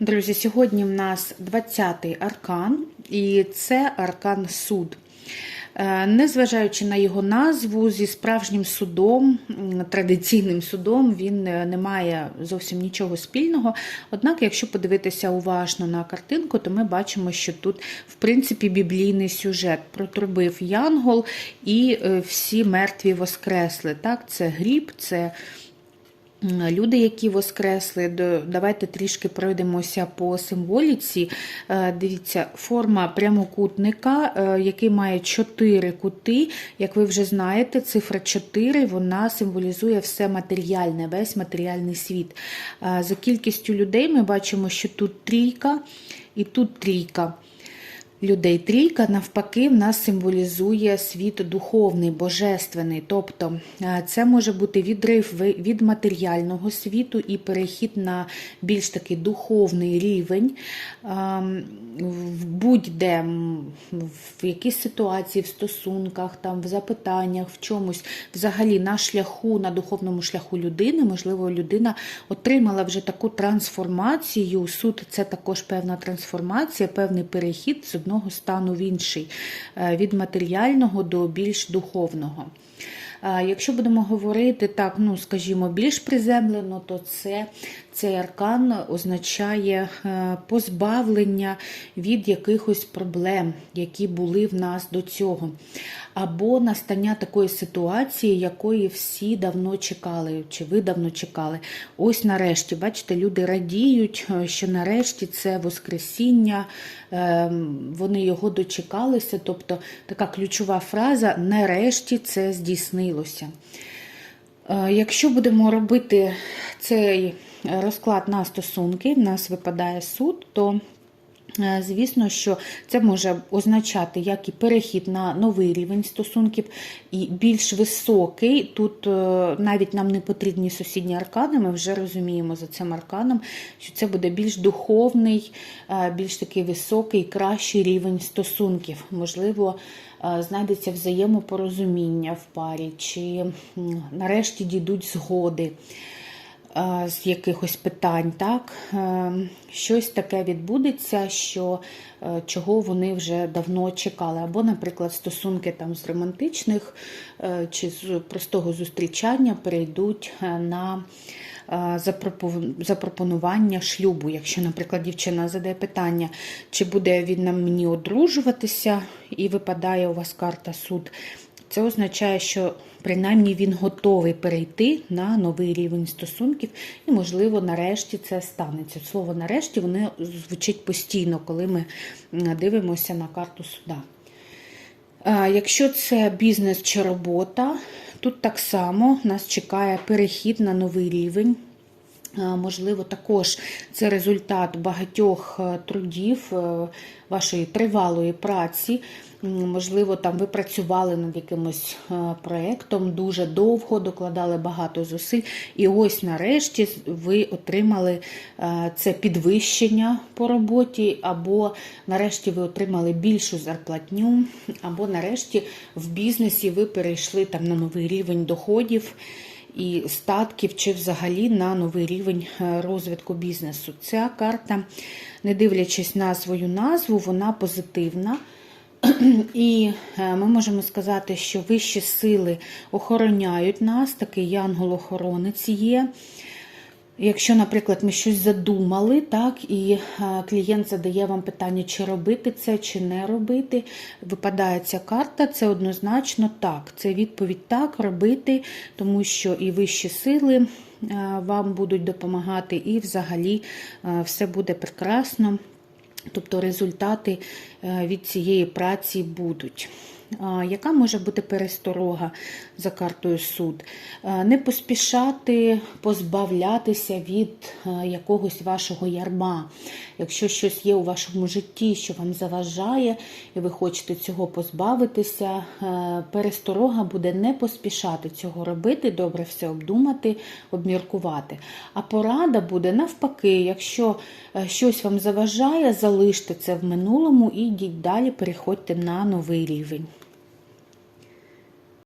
Друзі, сьогодні в нас 20-й аркан, і це аркан суд. Е, Незважаючи на його назву, зі справжнім судом, традиційним судом, він е, не має зовсім нічого спільного. Однак, якщо подивитися уважно на картинку, то ми бачимо, що тут, в принципі, біблійний сюжет протрубив Янгол, і е, всі мертві воскресли. Так, це гріб, це. Люди, які воскресли, давайте трішки пройдемося по символіці. Е, Дивіться, форма прямокутника, е, який має чотири кути. Як ви вже знаєте, цифра 4 вона символізує все матеріальне, весь матеріальний світ. Е, За кількістю людей ми бачимо, що тут трійка і тут трійка людей. Трійка, навпаки, в нас символізує світ духовний, божественний. Тобто е, це може бути відрив від матеріального світу і перехід на більш такий духовний рівень. Ем, будь-де, в якійсь ситуації, в стосунках, там, в запитаннях, в чомусь, взагалі на шляху, на духовному шляху людини, можливо, людина отримала вже таку трансформацію. Суд це також певна трансформація, певний перехід з одного стану в інший, е, від матеріального до більш духовного. Якщо будемо говорити так, ну скажімо, більш приземлено, то це цей аркан означає е, позбавлення від якихось проблем, які були в нас до цього, або настання такої ситуації, якої всі давно чекали, чи ви давно чекали. Ось нарешті, бачите, люди радіють, е, що нарешті це Воскресіння, е, вони його дочекалися. Тобто така ключова фраза нарешті це здійснилося. Якщо будемо робити цей розклад на стосунки, в нас випадає суд, то е, Звісно, що це може означати як і перехід на новий рівень стосунків, і більш високий. Тут е, навіть нам не потрібні сусідні аркани, ми вже розуміємо за цим арканом, що це буде більш духовний, е, більш такий високий, кращий рівень стосунків. Можливо, знайдеться взаємопорозуміння в парі, чи нарешті дійдуть згоди з якихось питань, так? Е, Щось таке відбудеться, що, е, чого вони вже давно чекали. Або, наприклад, стосунки там з романтичних е, чи з простого зустрічання перейдуть на запропонування шлюбу. Якщо, наприклад, дівчина задає питання, чи буде він нам мені одружуватися, і випадає у вас карта суд. Це означає, що принаймні він готовий перейти на новий рівень стосунків, і, можливо, нарешті це станеться. Слово нарешті воно звучить постійно, коли ми дивимося на карту суда. Якщо це бізнес чи робота, тут так само нас чекає перехід на новий рівень. Можливо, також це результат багатьох е, трудів е, вашої тривалої праці. Можливо, там ви працювали над якимось е, проєктом дуже довго, докладали багато зусиль, і ось нарешті ви отримали це підвищення по роботі, або нарешті ви отримали більшу зарплатню, або нарешті в бізнесі ви перейшли там на новий рівень доходів і статків, чи взагалі на новий рівень е, розвитку бізнесу. Ця карта, не дивлячись на свою назву, вона позитивна. І е, ми можемо сказати, що вищі сили охороняють нас, такий янгол-охоронець є. Якщо, наприклад, ми щось задумали, так, і е, клієнт задає вам питання, чи робити це, чи не робити, випадає ця карта, це однозначно так. Це відповідь так, робити, тому що і вищі сили е, вам будуть допомагати, і взагалі е, все буде прекрасно. Тобто результати від цієї праці будуть. Яка може бути пересторога за картою суд? Не поспішати позбавлятися від якогось вашого ярма. Якщо щось є у вашому житті, що вам заважає, і ви хочете цього позбавитися, пересторога буде не поспішати цього робити, добре все обдумати, обміркувати. А порада буде навпаки, якщо щось вам заважає, залиште це в минулому і йдіть далі, переходьте на новий рівень.